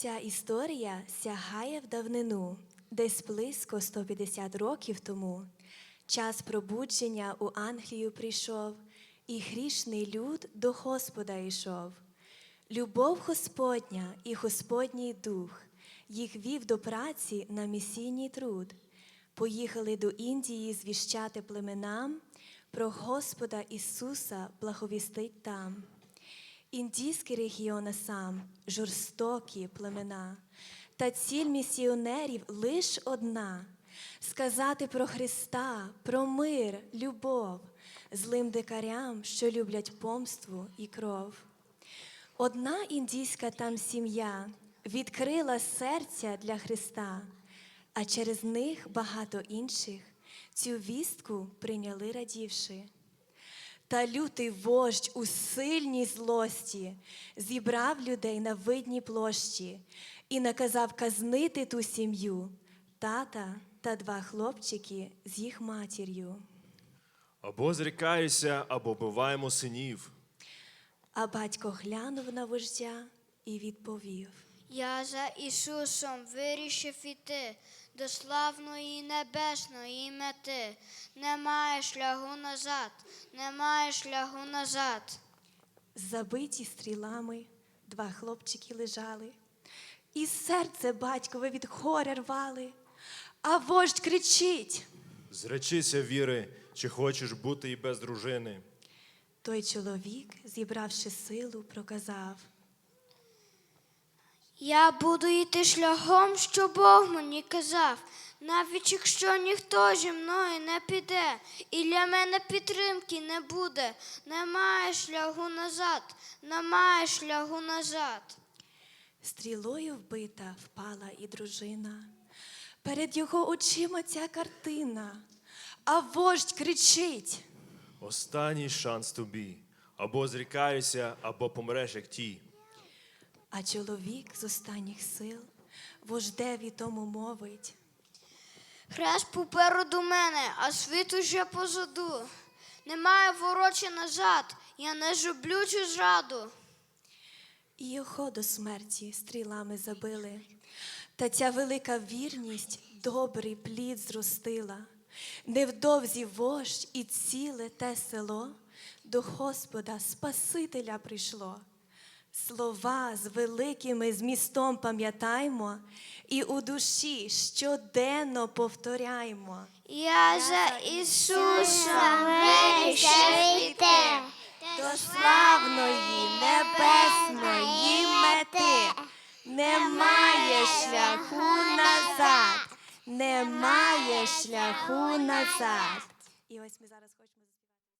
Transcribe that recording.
Ця історія сягає в давнину, десь близько 150 років тому. Час пробудження у Англію прийшов, і грішний люд до Господа йшов. Любов Господня і Господній дух їх вів до праці на місійній труд. Поїхали до Індії звіщати племенам, про Господа Ісуса благовістить там. Індійський регіон сам, жорстокі племена, та ціль місіонерів лиш одна сказати про Христа, про мир, любов, злим дикарям, що люблять помству і кров. Одна індійська там сім'я відкрила серця для Христа, а через них багато інших цю вістку прийняли радівши. Та лютий вождь у сильній злості зібрав людей на видній площі і наказав казнити ту сім'ю, тата та два хлопчики з їх матір'ю. Або зрікаюся, або биваємо синів. А батько глянув на вождя і відповів. Я за Ісусом вирішив іти до славної небесної мети. Немає шляху назад, немає шляху назад. Забиті стрілами два хлопчики лежали, і серце батькове від горя рвали, а вождь кричить. Зречися віри, чи хочеш бути і без дружини. Той чоловік, зібравши силу, проказав. Я буду йти шляхом, що Бог мені казав, навіть якщо ніхто зі мною не піде, і для мене підтримки не буде, немає шляху назад, немає шляху назад. Стрілою вбита впала і дружина. Перед його очима ця картина, а вождь кричить. Останній шанс тобі. Або зрікаюся, або помреш, як ті. А чоловік з останніх сил вождеві тому мовить. Хрест попереду мене, а світ уже позаду. Немає ворочі назад, я не зроблю цю. І його до смерті стрілами забили. Та ця велика вірність добрий плід зростила. Невдовзі вождь і ціле те село до Господа Спасителя прийшло. Слова з великими змістом пам'ятаймо і у душі щоденно повторяймо. Я за Ісуса вирішив. До славної небесної мети немає шляху назад, немає шляху назад. І ось ми зараз хочемо